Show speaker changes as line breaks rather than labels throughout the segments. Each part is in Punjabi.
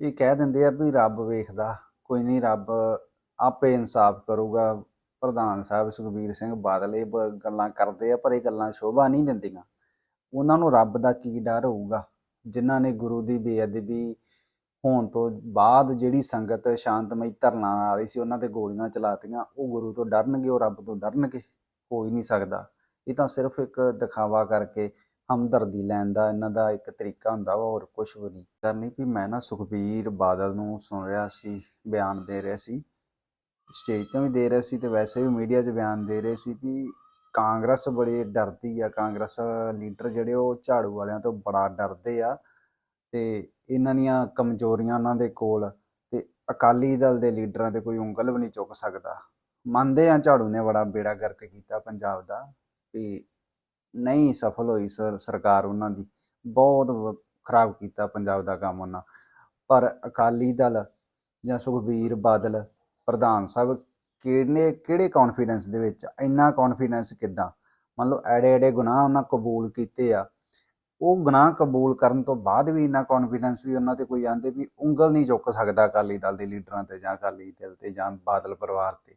ਇਹ ਕਹਿ ਦਿੰਦੇ ਆ ਵੀ ਰੱਬ ਵੇਖਦਾ, ਕੋਈ ਨਹੀਂ ਰੱਬ ਆਪੇ ਇਨਸਾਫ ਕਰੂਗਾ। ਪ੍ਰਧਾਨ ਸਾਹਿਬ ਸੁਖਬੀਰ ਸਿੰਘ ਬਾਦਲ ਇਹ ਬ- ਗੱਲਾਂ ਕਰਦੇ ਆ, ਪਰ ਇਹ ਗੱਲਾਂ ਸ਼ੋਭਾ ਨਹੀਂ ਦਿੰਦੀਆਂ। ਉਹਨਾਂ ਨੂੰ ਰੱਬ ਦਾ ਕੀ ਡਰ ਹੋਊਗਾ? ਜਿਨ੍ਹਾਂ ਨੇ ਗੁਰੂ ਦੀ ਬੇਅਦਬੀ ਹੋਣ ਤੋਂ ਬਾਅਦ ਜਿਹੜੀ ਸੰਗਤ ਸ਼ਾਂਤਮਈ ਧਰਨਾ ਆ ਰਹੀ ਸੀ, ਉਹਨਾਂ ਤੇ ਗੋਲੀਆਂ ਚਲਾਤੀਆਂ, ਉਹ ਗੁਰੂ ਤੋਂ ਡਰਨਗੇ, ਉਹ ਰੱਬ ਤੋਂ ਡਰਨਗੇ? ਹੋ ਹੀ ਨਹੀਂ ਸਕਦਾ। ਇਹ ਤਾਂ ਸਿਰਫ ਇੱਕ ਦਿਖਾਵਾ ਕਰਕੇ ਹਮਦਰਦੀ ਲੈਣ ਦਾ, ਇਹਨਾਂ ਦਾ ਇੱਕ ਤਰੀਕਾ ਹੁੰਦਾ ਵਾ, ਹੋਰ ਕੁਝ ਵੀ ਨਹੀਂ। ਕਰਨੀ ਵੀ ਮੈਂ ਨਾ ਸੁਖਬੀਰ ਬਾਦਲ ਨੂੰ ਸੁਣ ਰਿਹਾ ਸੀ, ਬਿਆਨ ਦੇ ਰਿਹਾ ਸੀ। ਸਟੇਜ ਤੋਂ ਵੀ ਦੇ ਰਿਹਾ ਸੀ ਤੇ ਵੈਸੇ ਵੀ ਮੀਡੀਆ 'ਚ ਬਿਆਨ ਦੇ ਰਹੇ ਸੀ ਵੀ ਕਾਂਗਰਸ ਬੜੇ ਡਰਦੀ ਆ। ਕਾਂਗਰਸ ਲੀਡਰ ਜਿਹੜੇ ਉਹ ਝਾੜੂ ਵਾਲਿਆਂ ਤੋਂ ਬੜਾ ਡਰਦੇ ਆ ਤੇ ਇਹਨਾਂ ਦੀਆਂ ਕਮਜ਼ੋਰੀਆਂ ਉਹਨਾਂ ਦੇ ਕੋਲ ਤੇ ਅਕਾਲੀ ਦਲ ਦੇ ਲੀਡਰਾਂ ਤੇ ਕੋਈ ਉਂਗਲ ਵੀ ਨਹੀਂ ਚੁੱਕ ਸਕਦਾ। ਮੰਨਦੇ ਆ ਝਾੜੂ ਨੇ ਬੜਾ ਬੇੜਾ ਗਰਕ ਕੀਤਾ ਪੰਜਾਬ ਦਾ ਵੀ ਨਹੀਂ ਸਫਲ ਹੋਈ ਸਰਕਾਰ ਉਹਨਾਂ ਦੀ। ਬਹੁਤ ਖਰਾਬ ਕੀਤਾ ਪੰਜਾਬ ਦਾ ਕੰਮ ਉਹਨਾਂ। ਪਰ ਅਕਾਲੀ ਦਲ ਜਾਂ ਸੁਖਬੀਰ ਬਾਦਲ, ਪ੍ਰਧਾਨ ਸਾਹਿਬ ਕਿਹਨੇ ਕਿਹੜੇ ਕੌਨਫੀਡੈਂਸ ਦੇ ਵਿੱਚ, ਇੰਨਾ ਕੌਨਫੀਡੈਂਸ ਕਿੱਦਾਂ? ਮੰਨ ਲਓ ਐੜੇ ਐੜੇ ਗੁਨਾਹ ਉਹਨਾਂ ਕਬੂਲ ਕੀਤੇ ਆ। ਉਹ ਗੁਨਾਹ ਕਬੂਲ ਕਰਨ ਤੋਂ ਬਾਅਦ ਵੀ ਇੰਨਾ ਕੌਨਫੀਡੈਂਸ ਵੀ ਉਹਨਾਂ ਤੇ ਕੋਈ ਆਂਦੇ ਵੀ ਉਂਗਲ ਨਹੀਂ ਚੁੱਕ ਸਕਦਾ ਅਕਾਲੀ ਦਲ ਦੇ ਲੀਡਰਾਂ ਤੇ ਜਾਂ ਅਕਾਲੀ ਦਲ ਤੇ ਜਾਂ ਬਾਦਲ ਪਰਿਵਾਰ ਤੇ।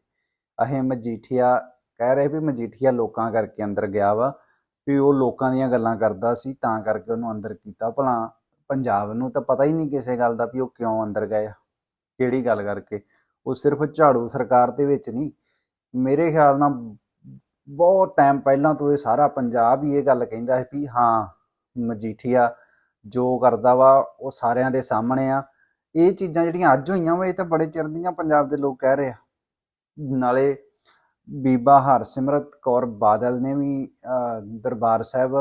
ਅਹੇ ਮਜੀਠੀਆ, ਕਹਿ ਰਹੇ ਵੀ ਮਜੀਠੀਆ ਲੋਕਾਂ ਕਰਕੇ ਅੰਦਰ ਗਿਆ ਵਾ। ਵੀ ਉਹ ਲੋਕਾਂ ਦੀਆਂ ਗੱਲਾਂ ਕਰਦਾ ਸੀ, ਤਾਂ ਕਰਕੇ ਉਹਨੂੰ ਅੰਦਰ ਕੀਤਾ। ਭਲਾ ਪੰਜਾਬ ਨੂੰ ਤਾਂ ਪਤਾ ਹੀ ਨਹੀਂ ਕਿਸੇ ਗੱਲ ਦਾ ਵੀ ਉਹ ਕਿਉਂ ਅੰਦਰ ਗਏ ਕਿਹੜੀ ਗੱਲ ਕਰਕੇ। ਉਹ ਸਿਰਫ ਝਾੜੂ ਸਰਕਾਰ ਦੇ ਵਿੱਚ ਨਹੀਂ, ਮੇਰੇ ਖਿਆਲ ਨਾਲ ਬਹੁਤ ਟਾਈਮ ਪਹਿਲਾਂ ਤੋਂ ਇਹ ਸਾਰਾ ਪੰਜਾਬ ਹੀ ਇਹ ਗੱਲ ਕਹਿੰਦਾ ਹੈ ਵੀ ਹਾਂ, ਮਜੀਠੀਆ ਜੋ ਕਰਦਾ ਵਾ, ਉਹ ਸਾਰਿਆਂ ਦੇ ਸਾਹਮਣੇ ਆ। ਇਹ ਚੀਜ਼ਾਂ ਜਿਹੜੀਆਂ ਅੱਜ ਹੋਈਆਂ ਵਾ, ਇਹ ਤਾਂ ਬੜੇ ਚਿਰ ਦੀਆਂ ਪੰਜਾਬ ਦੇ ਲੋਕ ਕਹਿ ਰਹੇ ਆ। ਨਾਲੇ ਬੀਬਾ ਹਰਸਿਮਰਤ ਕੌਰ ਬਾਦਲ ਨੇ ਵੀ ਅਹ, ਦਰਬਾਰ ਸਾਹਿਬ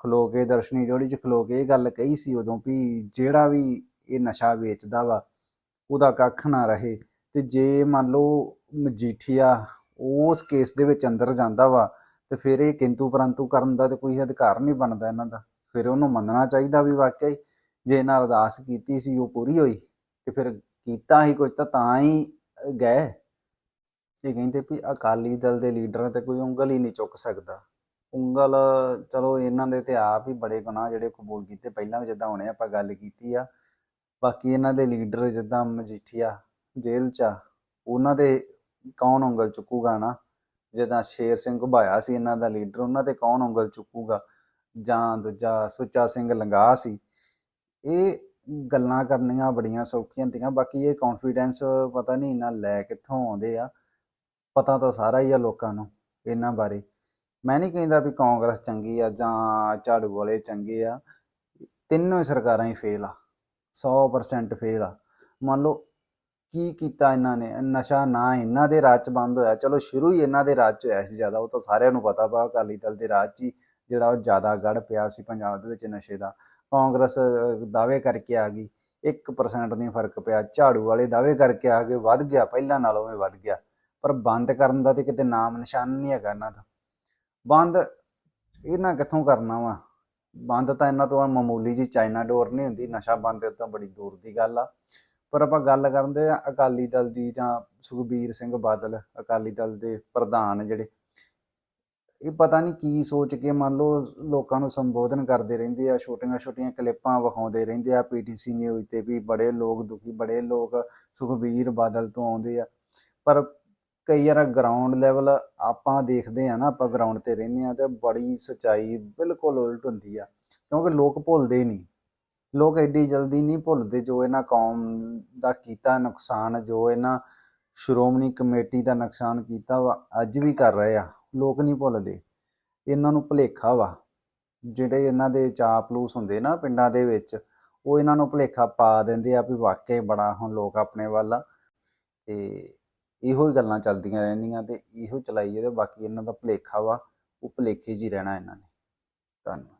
ਖਲੋ ਕੇ ਦਰਸ਼ਨੀ ਜੋੜੀ 'ਚ ਖਲੋ ਕੇ ਇਹ ਗੱਲ ਕਹੀ ਸੀ ਉਦੋਂ ਵੀ ਜਿਹੜਾ ਵੀ ਇਹ ਨਸ਼ਾ ਵੇਚਦਾ ਵਾ ਉਹਦਾ ਕੱਖ ਨਾ ਰਹੇ। ਤੇ ਜੇ ਮੰਨ ਲਓ ਮਜੀਠੀਆ ਉਸ ਕੇਸ ਦੇ ਵਿੱਚ ਅੰਦਰ ਜਾਂਦਾ ਵਾ ਤੇ ਫਿਰ ਇਹ ਕਿੰਤੂ ਪਰੰਤੂ ਕਰਨ ਦਾ ਤੇ ਕੋਈ ਅਧਿਕਾਰ ਨਹੀਂ ਬਣਦਾ ਇਹਨਾਂ ਦਾ। ਫਿਰ ਉਹਨੂੰ ਮੰਨਣਾ ਚਾਹੀਦਾ ਵੀ ਵਾਕਿਆ ਹੀ ਜੇ ਇਹਨਾਂ ਅਰਦਾਸ ਕੀਤੀ ਸੀ ਉਹ ਪੂਰੀ ਹੋਈ ਤੇ ਫਿਰ ਕੀਤਾ ਹੀ ਕੁਝ ਤਾਂ ਤਾਂ ਹੀ ਗਏ। ਇਹ ਕਹਿੰਦੇ ਵੀ ਅਕਾਲੀ ਦਲ ਦੇ ਲੀਡਰਾਂ ਤੇ ਕੋਈ ਉਂਗਲ ਹੀ ਨਹੀਂ ਚੁੱਕ ਸਕਦਾ। ਉਂਗਲ ਚਲੋ ਇਹਨਾਂ ਦੇ ਤੇ ਆਪ ਹੀ ਬੜੇ ਗੁਨਾਹ ਜਿਹੜੇ ਕਬੂਲ ਕੀਤੇ। ਪਹਿਲਾਂ ਵੀ ਜਿੱਦਾਂ ਹੁਣੇ ਆਪਾਂ ਗੱਲ ਕੀਤੀ ਆ, ਬਾਕੀ ਇਹਨਾਂ ਦੇ ਲੀਡਰ ਜਿੱਦਾਂ ਮਜੀਠੀਆ ਜੇਲ੍ਹ 'ਚ ਆ, ਉਹਨਾਂ ਦੇ ਕੌਣ ਉਂਗਲ ਚੁੱਕੂਗਾ ਨਾ ਜਿੱਦਾਂ ਸ਼ੇਰ ਸਿੰਘ ਘੁਬਾਇਆ ਸੀ ਇਹਨਾਂ ਦਾ ਲੀਡਰ, ਉਹਨਾਂ ਤੇ ਕੌਣ ਉਂਗਲ ਚੁੱਕੂਗਾ? ਜਾਂ ਦੂਜਾ ਸੁੱਚਾ ਸਿੰਘ ਲੰਗਾ ਸੀ। ਇਹ ਗੱਲਾਂ ਕਰਨੀਆਂ ਬੜੀਆਂ ਸੌਖੀਆਂ ਤੀਆਂ ਬਾਕੀ ਇਹ ਕੌਨਫੀਡੈਂਸ ਪਤਾ ਨਹੀਂ ਇਹਨਾਂ ਲੈ ਕਿੱਥੋਂ ਆਉਂਦੇ ਆ। ਪਤਾ ਤਾਂ ਸਾਰਾ ਹੀ ਆ ਲੋਕਾਂ ਨੂੰ ਇਹਨਾਂ ਬਾਰੇ। ਮੈਂ ਨਹੀਂ ਕਹਿੰਦਾ ਵੀ ਕਾਂਗਰਸ ਚੰਗੀ ਆ ਜਾਂ ਝਾੜੂ ਵਾਲੇ ਚੰਗੇ ਆ। ਤਿੰਨੋਂ ਹੀ ਸਰਕਾਰਾਂ ਹੀ ਫੇਲ ਆ। 100% ਫੇਲ ਆ। ਮੰਨ ਲਓ ਕੀ ਕੀਤਾ ਇਹਨਾਂ ਨੇ? ਨਸ਼ਾ ਨਾ ਇਹਨਾਂ ਦੇ ਰਾਜ ਚ ਬੰਦ ਹੋਇਆ। ਚਲੋ ਸ਼ੁਰੂ ਹੀ ਇਹਨਾਂ ਦੇ ਰਾਜ ਚ ਹੋਇਆ ਸੀ ਜ਼ਿਆਦਾ। ਉਹ ਤਾਂ ਸਾਰਿਆਂ ਨੂੰ ਪਤਾ ਵਾ, ਅਕਾਲੀ ਦਲ ਦੇ ਰਾਜ 'ਚ ਹੀ ਜਿਹੜਾ ਉਹ ਜ਼ਿਆਦਾ ਗੜ ਪਿਆ ਸੀ ਪੰਜਾਬ ਦੇ ਵਿੱਚ ਨਸ਼ੇ ਦਾ। ਕਾਂਗਰਸ ਦਾਅਵੇ ਕਰਕੇ ਆ ਗਈ। 1% ਨਹੀਂ ਫ਼ਰਕ ਪਿਆ। ਝਾੜੂ ਵਾਲੇ ਦਾਅਵੇ ਕਰਕੇ ਆ ਗਏ ਵੱਧ ਗਿਆ। ਪਹਿਲਾਂ ਨਾਲੋਂ ਵੀ ਵੱਧ ਗਿਆ। ਪਰ ਬੰਦ ਕਰਨ ਦਾ ਤੇ ਕਿਤੇ ਨਾਮ ਨਿਸ਼ਾਨ ਨਹੀਂ ਹੈਗਾ ਇਹਨਾਂ ਦਾ। ਬੰਦ ਇਹਨਾਂ ਕਿੱਥੋਂ ਕਰਨਾ ਵਾ? ਬੰਦ ਤਾਂ ਇਹਨਾਂ ਤੋਂ ਮਾਮੂਲੀ ਜੀ ਚਾਈਨਾ ਡੋਰ ਨਹੀਂ ਹੁੰਦੀ, ਨਸ਼ਾ ਬੰਦ ਤਾਂ ਬੜੀ ਦੂਰ ਦੀ ਗੱਲ ਆ। ਪਰ ਆਪਾਂ ਗੱਲ ਕਰਦੇ ਆ ਅਕਾਲੀ ਦਲ ਦੀ ਜਾਂ ਸੁਖਬੀਰ ਸਿੰਘ ਬਾਦਲ, ਅਕਾਲੀ ਦਲ ਦੇ ਪ੍ਰਧਾਨ ਜਿਹੜੇ। ਇਹ ਪਤਾ ਨਹੀਂ ਕੀ ਸੋਚ ਕੇ ਮੰਨ ਲਓ ਲੋਕਾਂ ਨੂੰ ਸੰਬੋਧਨ ਕਰਦੇ ਰਹਿੰਦੇ ਆ, ਛੋਟੀਆਂ ਛੋਟੀਆਂ ਕਲਿੱਪਾਂ ਵਿਖਾਉਂਦੇ ਰਹਿੰਦੇ ਆ ਪੀਟੀਸੀ ਨਿਊਜ਼ ਤੇ ਵੀ ਬੜੇ ਲੋਕ ਦੁਖੀ, ਬੜੇ ਲੋਕ ਸੁਖਬੀਰ ਬਾਦਲ ਤੋਂ ਆਉਂਦੇ ਆ। ਪਰ ਕਈ ਵਾਰ ਗਰਾਊਂਡ ਲੈਵਲ ਆਪਾਂ ਦੇਖਦੇ ਆ ਨਾ, ਆਪਾਂ ਗਰਾਊਂਡ ਤੇ ਰਹਿੰਦੇ ਆ ਤੇ ਬੜੀ ਸਚਾਈ ਬਿਲਕੁਲ ਉਲਟ ਹੁੰਦੀ ਆ, ਕਿਉਂਕਿ ਲੋਕ ਭੁੱਲਦੇ ਨਹੀਂ। ਲੋਕ ਐਡੀ ਜਲਦੀ ਨਹੀਂ ਭੁੱਲਦੇ ਜੋ ਇਹਨਾਂ ਕੌਮ ਦਾ ਕੀਤਾ ਨੁਕਸਾਨ, ਜੋ ਇਹਨਾਂ ਸ਼੍ਰੋਮਣੀ ਕਮੇਟੀ ਦਾ ਨੁਕਸਾਨ ਕੀਤਾ ਵਾ, ਅੱਜ ਵੀ ਕਰ ਰਹੇ ਆ। ਲੋਕ ਨਹੀਂ ਭੁੱਲਦੇ। ਇਹਨਾਂ ਨੂੰ ਭੁਲੇਖਾ ਵਾ। ਜਿਹੜੇ ਇਹਨਾਂ ਦੇ ਚਾਪਲੂਸ ਹੁੰਦੇ ਨਾ ਪਿੰਡਾਂ ਦੇ ਵਿੱਚ, ਉਹ ਇਹਨਾਂ ਨੂੰ ਭੁਲੇਖਾ ਪਾ ਦਿੰਦੇ ਆ ਵੀ ਵਾਕਈ ਬੜਾ ਹੁਣ ਲੋਕ ਆਪਣੇ ਵੱਲ ਆ। ਤੇ ਇਹੋ ਹੀ ਗੱਲਾਂ ਚੱਲਦੀਆਂ ਰਹਿੰਦੀਆਂ ਤੇ ਇਹੋ ਚਲਾਈ ਇਹਦੇ ਬਾਕੀ ਇਹਨਾਂ ਦਾ ਭੁਲੇਖਾ ਵਾ, ਉਹ ਭੁਲੇਖੇ 'ਚ ਹੀ ਰਹਿਣਾ ਇਹਨਾਂ ਨੇ। ਧੰਨਵਾਦ।